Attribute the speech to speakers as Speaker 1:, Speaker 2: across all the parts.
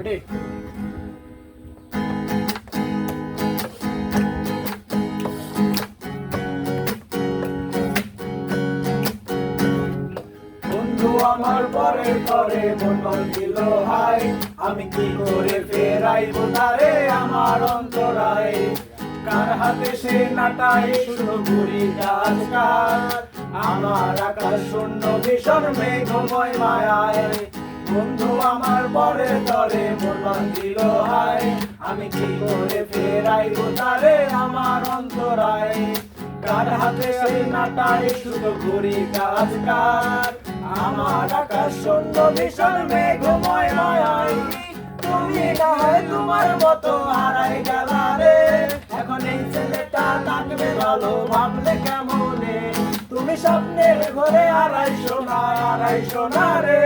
Speaker 1: বন্ধু, আমার পরে পরে মন দিল হাই আমি কি করে ফেরাইব তারে আমার অন্তরায়? কার হাতে সে নাটাই শুধু ঘুরি আমার আকাশ শূন্য ভীষণ মেঘময় মায়ায়। বন্ধু আমার পরে তরে মন দিল হাই আমি কি করে ফেরাইব তারে আমার অন্তরায়? কার হাতে সেই নাটাই শুধু ঘুরি কাজ কার আমার আকাশ শূন্য, ভীষণ মেঘময় মায়াই তুমি না তোমার মতো হারাই গেলা রে। এখন এই ছেলেটা থাকবে ভালো, ভাবলে কেমনে? তুমি স্বপ্নের ঘরে হারাই সোনা হারাই সোনা রে।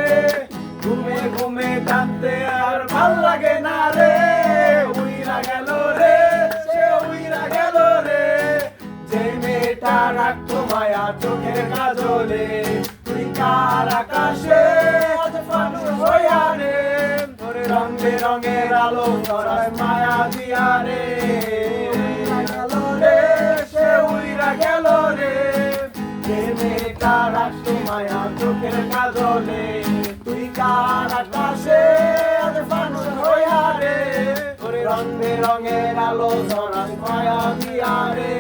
Speaker 1: ঘুমে ঘুমে কাঁদতে আর ভালো লাগে না রে। উইরা গেল রে, সে উইরা গেল রে। যে মেয়েটা রাখতো মায়া চোখের কাজলে, তুই কার আকাশে আজ ফানুস হইয়া রে? তোরে রং বেরঙের আলো, ধরায় মায়া দিয়া রে। রং বেরঙের আলো ধরায় মায়া দিয়া রে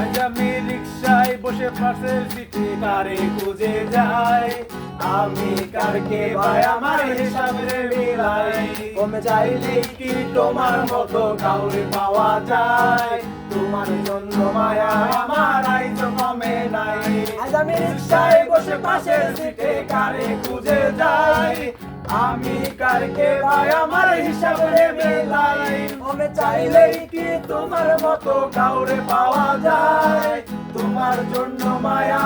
Speaker 1: আজ আমি রিক্সায় বসে পাশের সিটি কারে খুঁজে যাই আমি কারকে ভাই? আমার হিসাবে মিলাই। কমে চাইলে কি তোমার মতো কাউরে পাওয়া যায়? তোমার জন্য মায়া আমার আইজ কমে নাই। আজ আমি রিক্সায় বসে পাশের সিটে কারে খুঁজে যাই। আমি কারকে ভাই? আমার হিসাবে মেলাই। মনে চাইলেই কি তোমার মতো কাউরে পাওয়া যায়? তোমার জন্য মায়া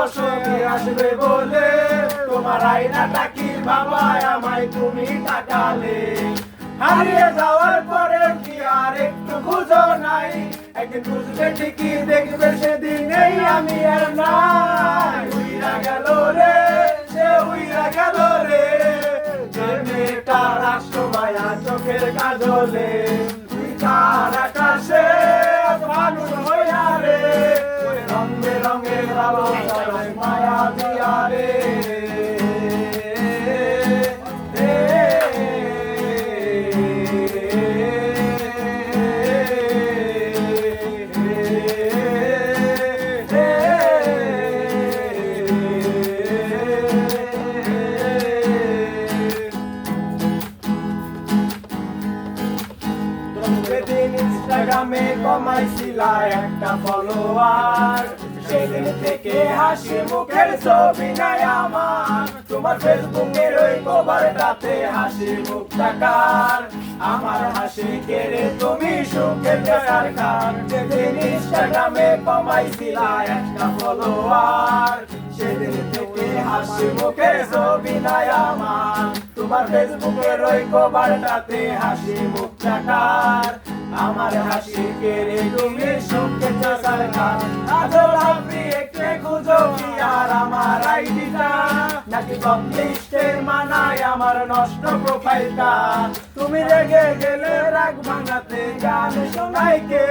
Speaker 1: আসবে বলে। তোমার আইনাটা কি বাবা? আমায় তুমি টাকালে হারিয়ে যাওয়ার পরে কি আর একটু খুঁজো নাই? একদিন খুঁজবে ঠিকই দেখবে সেদিনেই আমি আর নাই। উইরা গেল রে, সে উইরা গেল রে। যে মেয়েটা রাষ্ট্র মায়া চোখের কাজলে। ইনস্টাগ্রামে কমাইছিলা একটা ফলোয়ার সেদিন থেকে হাসি মুখের ছবি নাই আমার। তোমার ফেসবুকের ওই কভারটাতে হাসি মুখ টাকার আমার হাসি কেড়ে তুমি সুখে বেকার খান সেদিন ইনস্টাগ্রামে কমাইছিলা একটা ফলোয়ার সেদিন থেকে হাসি মুখের ছবি নাই আমার। তোমার ফেসবুকের ওই কভারটাতে হাসি মুখ টাকার আমার হাসি কেড়ে তুমি সুখে চাষার আজও আপনি একটু খুঁজো কি আর আমার আইডিটা? নাকি কমলিস্টের মানায় আমার নষ্ট প্রোফাইলটা? তুমি রেগে গেলে রাগ ভাঙাতে গান শোনাই কে?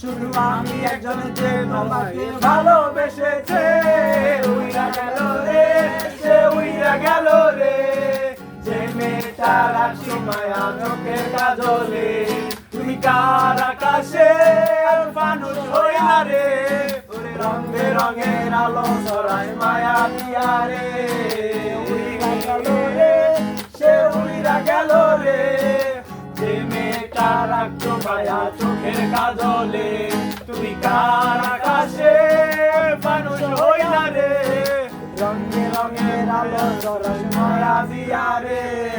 Speaker 1: শুধু আমি একজন যে তোমাকে ভালোবেসেছে। উইরা গেল রে, সে উইরা গেল রে। যে মেয়েটা রাখছি মায়া চোখের কাজলে কার আকাশে মানুষ হইয়া রে। ওরে রঙে রঙের আলো ছড়ায় মায়া দিয়া রে। উইরা গেল রে, সে উইরা গেল রে। যে মেয়েটা রাখছো মায়া চোখের কাজলে, তুমি কার আকাশে মানুষ হইয়া রে? রঙে রঙের আলো ছড়ায় মায়া দিয়া রে।